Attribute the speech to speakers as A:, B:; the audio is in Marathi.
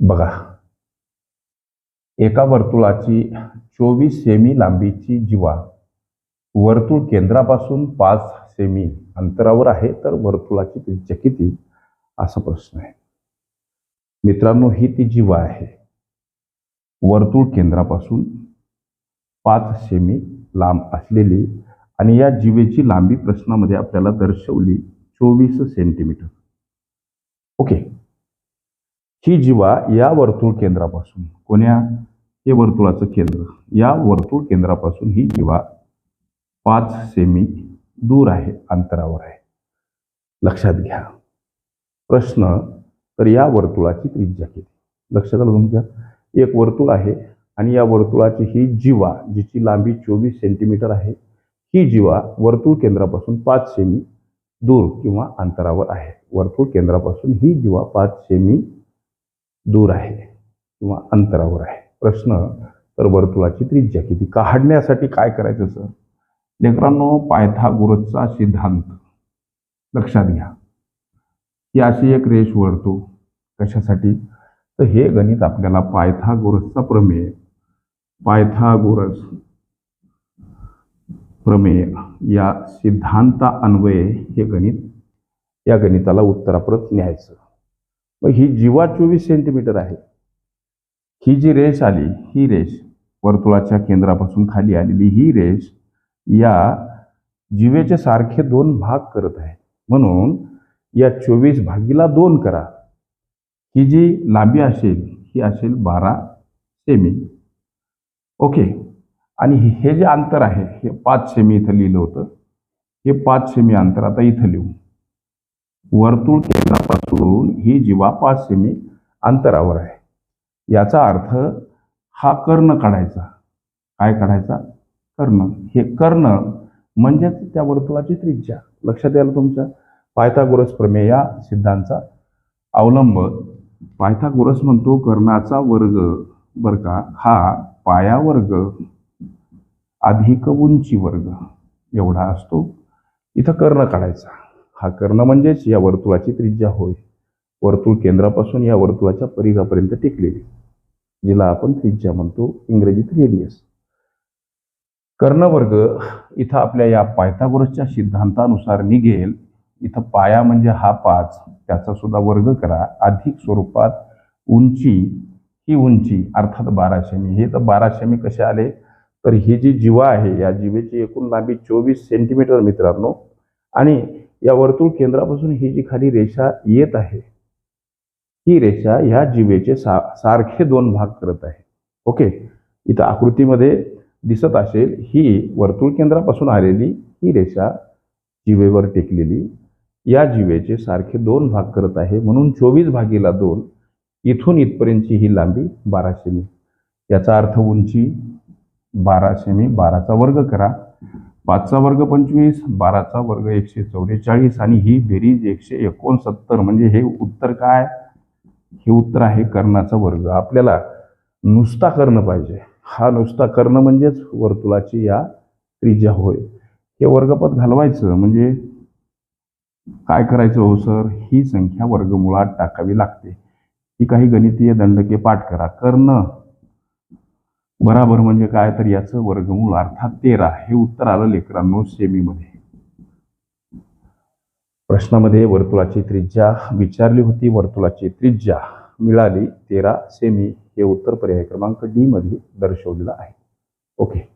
A: बघा. एका वर्तुळाची चोवीस सेमी लांबीची जीवा. वर्तुळ केंद्रापासून पाच सेमी अंतरावर आहे तर वर्तुळाची त्रिज्या किती? असा प्रश्न आहे. मित्रांनो ही ती जीवा आहे. वर्तुळ केंद्रापासून पाच सेमी लांब असलेली आणि या जीवेची लांबी प्रश्नामध्ये आपल्याला दर्शवली चोवीस सेंटीमीटर. ओके. ही जीवा या वर्तुळ केंद्रापासून कोण्या? हे वर्तुळाचं केंद्र. या वर्तुळ केंद्रापासून ही जीवा पाच सेमी दूर आहे अंतरावर आहे. लक्षात घ्या. प्रश्न तर या वर्तुळाची त्रिज्या किती? लक्षात आलं तुमच्या? एक वर्तुळ आहे आणि या वर्तुळाची ही जीवा जिची लांबी चोवीस सेंटीमीटर आहे ही जीवा वर्तुळ केंद्रापासून पाच सेमी दूर किंवा अंतरावर आहे. वर्तुळ केंद्रापासून ही जीवा पाच सेमी दूर आहे किंवा अंतरावर आहे. प्रश्न तर वर्तुळाची त्रिज्या किती? काढण्यासाठी काय करायचं सर? लेकरांनो पायथागोरसचा सिद्धांत लक्षात घ्या. ही अशी एक रेष वळतो. कशासाठी? तर हे गणित आपल्याला पायथागोरसचा प्रमेय पायथागोरस प्रमेय या सिद्धांता अन्वये हे गणित या गणिताला उत्तराप्रत न्यायचं. मग ही जीवा चोवीस सेंटीमीटर आहे. ही जी रेष आली ही रेष वर्तुळाच्या केंद्रापासून खाली आलेली ही रेष या जीवेचे सारखे दोन भाग करत आहे. म्हणून या चोवीस भागीला दोन करा. ही जी लांबी असेल ही असेल बारा सेमी. ओके. आणि हे जे अंतर आहे हे पाच सेमी इथं लिहिलं होतं. हे पाच सेमी अंतर आता इथं लिहू. वर्तुळ होऊन ही जीवा पाच सेमी अंतरावर आहे. याचा अर्थ हा कर्ण काढायचा. काय काढायचा? कर्ण. हे कर्ण म्हणजेच त्या वर्तुळाची त्रिज्या. लक्षात यायला तुमच्या? पायथागोरस प्रमेय या सिद्धांचा अवलंब. पायथागोरस म्हणतो कर्णाचा वर्ग. बर का? हा पाया वर्ग अधिक उंची वर्ग. एवढा असतो. इथं कर्ण काढायचा. हा कर्ण म्हणजेच या वर्तुळाची त्रिज्या होय. वर्तुळ केंद्रापासून या वर्तुळाच्या परिघापर्यंत टेकलेली. जिला आपण त्रिज्या म्हणतो इंग्रजीत रेडियस कर्णवर्ग इथं आपल्या या पायथागोरसच्या सिद्धांतानुसार निघेल. इथं पाया म्हणजे हा पाच त्याचा सुद्धा वर्ग करा. अधिक स्वरूपात उंची ही उंची अर्थात बारा हे तर बारा सेमी कसे आले? तर ही जी जीवा आहे या जीवेची एकूण लांबी चोवीस सेंटीमीटर मित्रांनो. आणि या वर्तुळ केंद्रापासून ही जी खाली रेषा येत आहे ही रेषा ह्या जीवेचे सा सारखे दोन भाग करत आहे. ओके? इथं आकृतीमध्ये दिसत असेल ही वर्तुळ केंद्रापासून आलेली ही रेषा जीवेवर टेकलेली या जीवेचे सारखे दोन भाग करत आहे. म्हणून चोवीस भागीला दोन इथून इथपर्यंतची ही लांबी बारा सेमी याचा अर्थ उंची बारा सेमी बाराचा वर्ग करा. पाचचा वर्ग पंचवीस बाराचा वर्ग एकशे चौवेचाळीस आणि ही बेरीज एकशे एकोणसत्तर. म्हणजे हे उत्तर काय? हे उत्तर आहे कर्णाचा वर्ग. आपल्याला नुसता कर्ण पाहिजे. हा नुसता कर्ण म्हणजेच वर्तुळाची या त्रिज्या होय. हे वर्गपद घालवायचं म्हणजे काय करायचं हो सर? ही संख्या वर्गमुळात टाकावी लागते. ही काही गणितीय दंडके पाठ करा. कर्ण बराबर म्हणजे काय? तर याचं वर्गमूळ अर्थात तेरा. हे उत्तर आलं लेकरांनो सेमीमध्ये. प्रश्नामध्ये वर्तुळाची त्रिज्या विचारली होती वर्तुळाची त्रिज्या. मिळाली तेरा सेमी हे उत्तर पर्याय क्रमांक डी मध्ये दर्शवलेलं आहे. ओके